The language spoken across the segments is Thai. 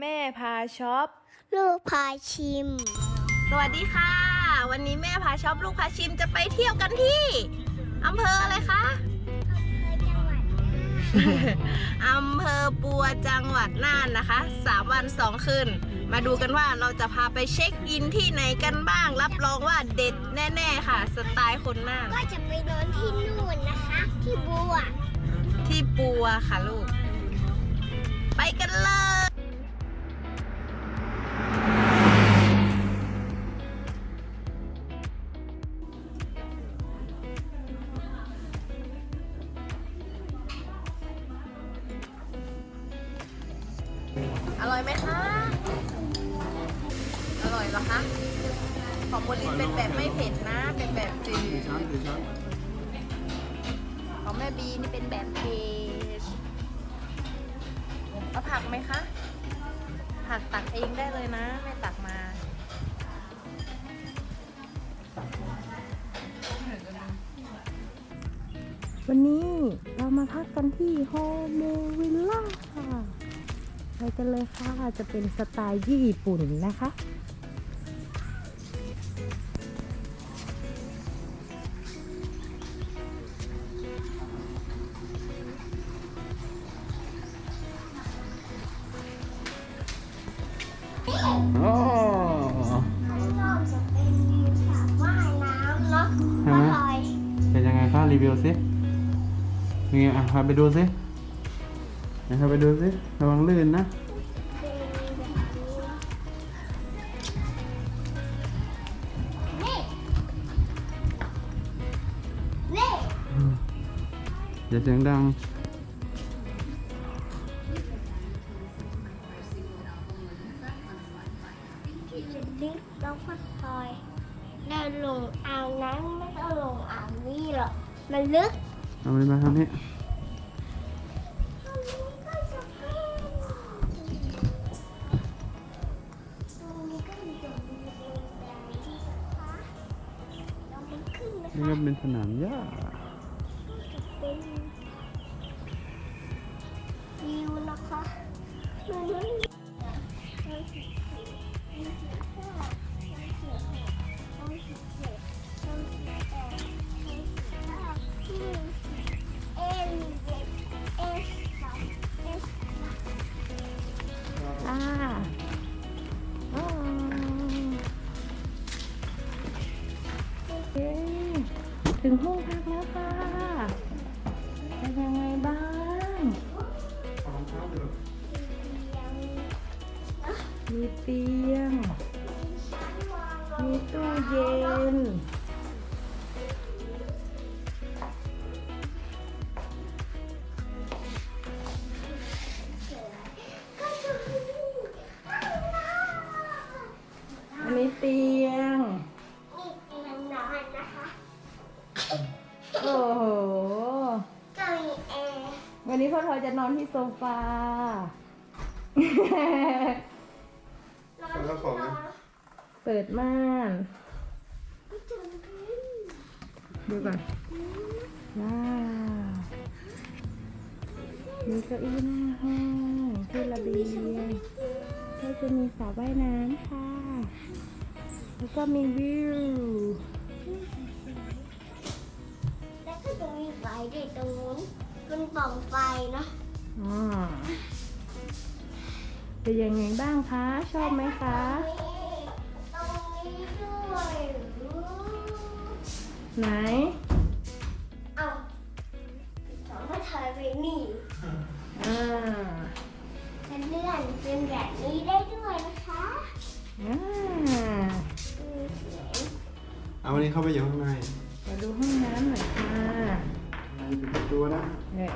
แม่พาช็อป ลูกพาชิม สวัสดีค่ะ วันนี้แม่พาช็อปลูกพาชิมจะไปเที่ยวกันที่อำเภออะไรคะอำเภอปัวจังหวัดน่านนะคะ3วัน2คืนมาดูกันว่าเราจะพาไปเช็คอินที่ไหนกันบ้าง รับรองว่าเด็ดแน่ๆค่ะ สไตล์คนน่านก็จะไปนอนที่นู่นนะคะ ที่บัว ที่ปัวค่ะลูก ไปกันเลย แบบไม่เผ็ดนะ เป็นแบบจืดของแม่บีนี่เป็นแบบเพจเอาผักไหมคะ ผักตักเองได้เลยนะ ไม่ตักมาวันนี้เรามาพักกันที่โฮโมวิลล่าค่ะไปกันเลยค่ะ จะเป็นสไตล์ญี่ปุ่นนะคะ พาไปดูสิเดี๋ยวพาไปดูสิระวังลื่นนะ อย่าเสียงดังที่จะลึกแล้วก็ลอยเดินลงอ่างนั้นไม่ต้องลงอ่างนี้หรอก มันลึก เอาไปมาทางนี้ เป็นสนามหญ้า เตียง มีตู้เย็นอันนี้เตียง นี่เตียงนอนนะคะ โอ้โห ก็มีแอร์ วันนี้พ่อทอยจะนอนที่โซฟา นอนที่นอนเปิดม่านก็จะเป็นดูก่อนว้าวมีเก้าอี้หน้าห้องที่ระเบียงก็จะมีสระว่ายน้ำค่ะ แล้วก็มีวิวแล้วก็จะมีไฟด้วยตรงนู้นเป็นปล่องไฟเนาะอ๋อ เป็นยังไงบ้างคะ ชอบไหมคะ ตรงนี้ด้วยไหน เอาสองมาถ่ายไปนี่อ่าเป็นเลื่อนเป็นแบบนี้ได้ด้วยนะคะอ่าอืมเสียงเอาวันนี้เข้าไปอยู่ข้างในมาดูห้องน้ำหน่อยค่ะในปิดประตูนะเนี่ย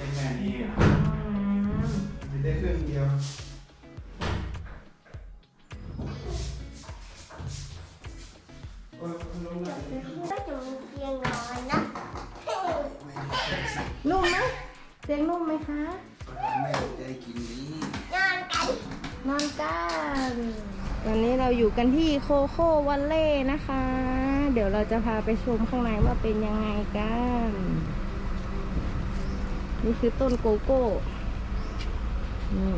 ได้แค่นี้อะห้องน้ำปิดได้ครึ่งเดียว โอ้ยลงได้ก็จะมีเตียงนอนนะนุ่มไหมเตียงนุ่มไหมคะไม่ใจกินดีนอนกันนอนกันตอนนี้เราอยู่กันที่โคโค่วันเล่นะคะ เดี๋ยวเราจะพาไปชมข้างในว่าเป็นยังไงกัน นี่คือต้นโกโก้นี่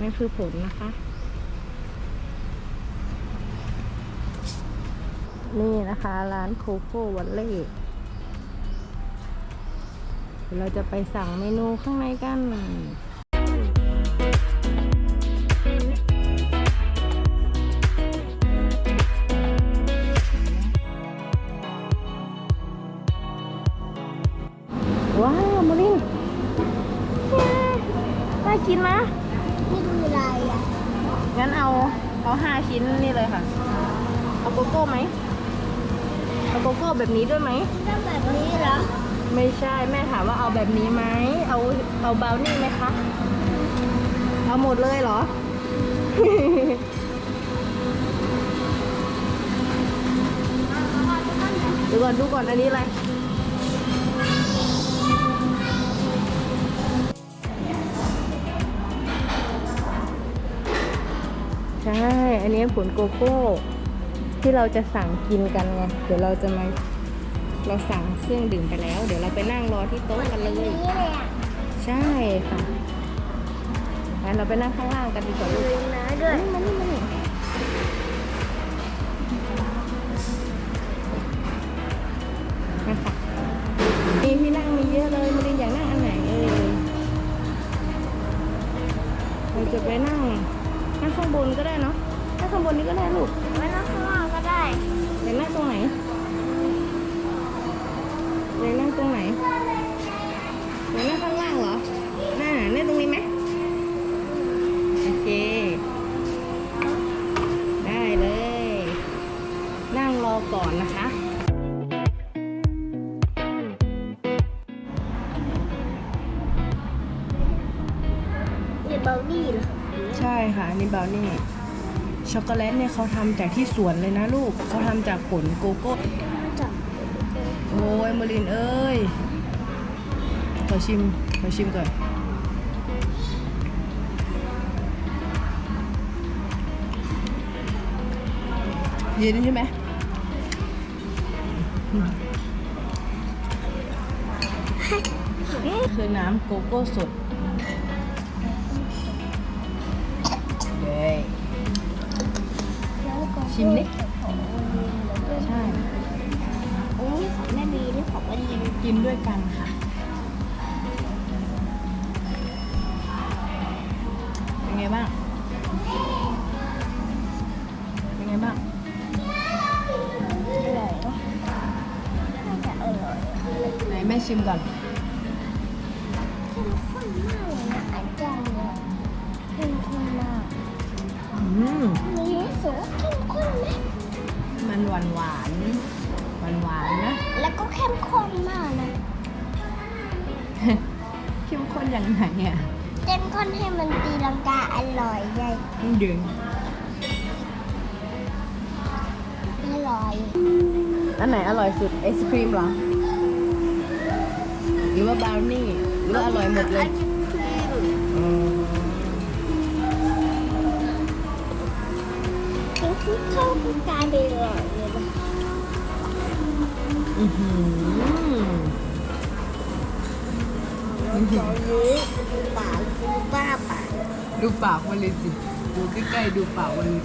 นั่คือผลนะคะ นี่นะคะ ร้านโคโค่วัลเล่เดี๋ยวเราจะไปสั่งเมนูข้างในกัน ว้าวมาลินน่ากินนะนี่คืออะไรอะงั้นเอาเอาห้าชิ้นนี่เลยค่ะ เอาโกโก้ไหมเอาโกโก้แบบนี้ด้วยไหมต้องแบบนี้เหรอ ไม่ใช่แม่ถามว่าเอาแบบนี้ไหมเอาเอาบราวนี่ไหมคะ เอาหมดเลยเหรอ ดูก่อนดูก่อนอันนี้อะไร ช่ อันนี้ผลโกโก้ ที่เราจะสั่งกินกันไง เดี๋ยวเราจะมาเราสั่งเครื่องดื่มไปแล้ว เดี๋ยวเราไปนั่งรอที่โต๊ะกันเลย ใช่ค่ะงั้นเราไปนั่งข้างล่างกันดีกว่าลูกน้อยด้วยมานี่มานี่ะมีที่นั่งมีเยอะเลยมารินอยากนั่งอันไหนเอ่ยเราจะไปนั่ง นั่งข้างบนก็ได้เนาะนั่งข้างบนนี้ก็ได้ลูกไม่ต้องข้างล่างก็ได้อยากนั่งตรงไหนอยากนั่งตรงไหน บราวนี่ช็อกโกแลตเนี่ยเขาทำจากที่สวนเลยนะลูกเขาทำจากผลโกโก้โอ้ยมารินเอ้ยขอชิมขอชิมก่อนเย็นใช่ไหมคือน้ำโกโก้สด ชิมดิของวันนี้แล้วก็ใช่อันนี้ของแม่บีนี่ของวันนี้กินด้วยกันค่ะ เป็นไงบ้าง เป็นไงบ้าง อร่อยเนอะน่าจะอร่อย ไหนแม่ชิมก่อน มันตีลังกาอร่อยใหญ่ดึงอร่อย อันไหนอร่อยสุดไอศครีมเหรอ หรือว่าบราวนี่หรือว่าอร่อยหมดเลยอืมกินทุกเข้าทุกการไปอร่อยเลยนะอื้อหือตอนนี้ปากกูบ้าปาก ดูปากมันเลยสิดูใกล้ๆดูปากมันเลย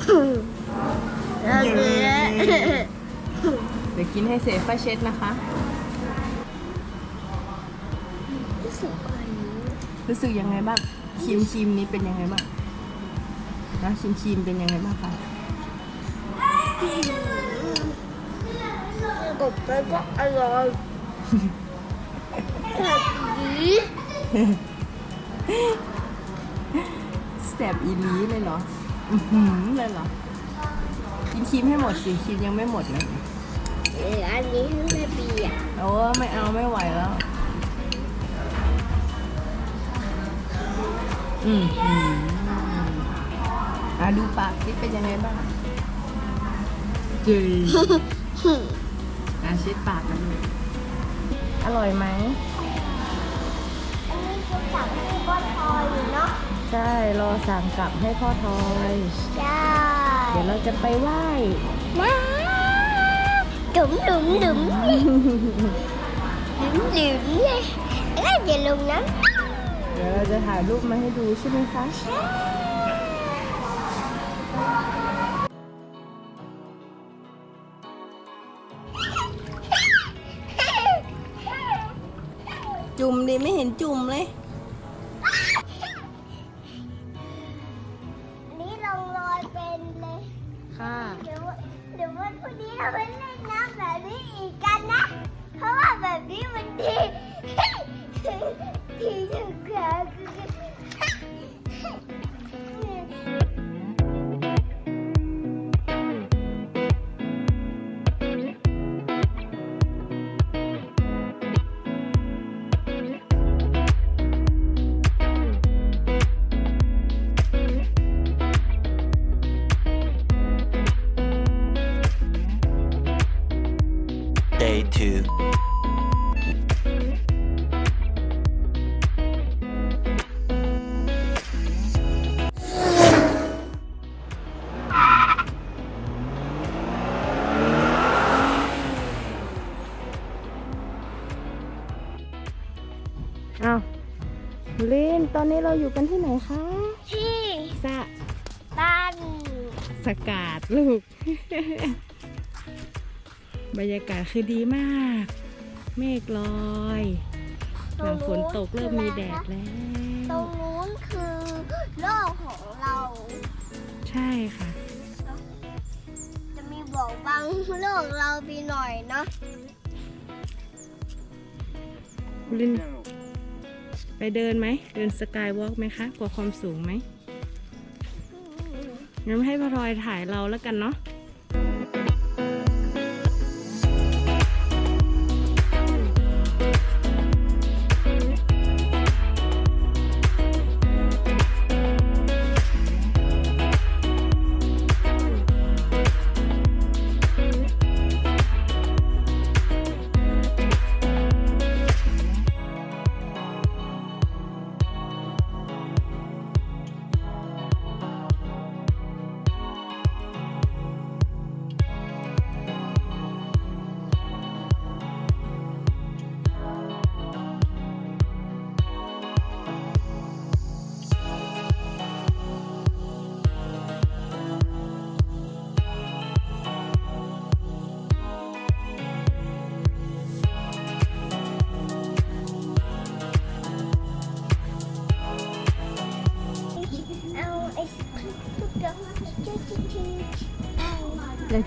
แล้วเนื้อเดี๋ยวกินให้เสร็จป้าเช็ดนะคะ รู้สึกว่าอันนี้รู้สึกยังไงบ้างครีมครีมนี้เป็นยังไงบ้างนะครีมครีมเป็นยังไงบ้างคะกบไปก็อร่อยแบบนี้ แสบอีหลีเลยเหรอ อือหือเลยเหรอ กินครีมให้หมดสิครีมยังไม่หมดเลยเอออันนี้คือแม่บีอะโอ้ไม่เอาไม่ไหวแล้ว อืมอืมอะดูปากสิเป็นยังไงบ้างเจยอะเช็ดปากกันดูอร่อยไหม อันนี้คือสั่งให้ก้อนทอยอยู่เนาะใช่รอสั่งกลับให้พ่อทอย ใช่เดี๋ยวเราจะไปไหว้นะดุมดุมดุมดื่มเลยแล้วอย่าลงน้เดี๋ยวเราจะถ่ายรูปมาให้ดูใช่ไหมคะำ จุ่มดิไม่เห็นจุ่มเลย ตอนนี้เราอยู่กันที่ไหนคะที่สะบ้านสกาดลูก บรรยากาศคือดีมาก เมฆลอยหลังฝนตกเริ่มมีแดดแล้ตรวงนู้นคือโลกของเรา ใช่ค่ะ จะมีบอกบางโลกเราไปหน่อยเนาะลิน ไปเดินไหม เดินสกายวอล์กไหมคะ กลัวความสูงไหมงั้นให้พลอยถ่ายเราแล้วกันเนาะ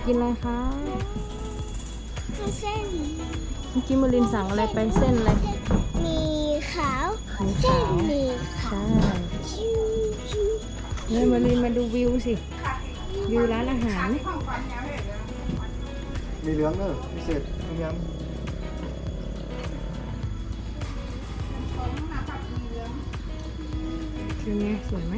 กกินอะไรคะเอาเส้นเมื่อกี้มารินสั่งอะไรไปเส้นอะไรมีขาวมีเส้ขานวมีขาวใช่ชิวชิวเลยมารินมาดูวิวสิ วิวร้านอาหารมีเหลืองเนอะพิเศษพยายามคือไงสวยไหม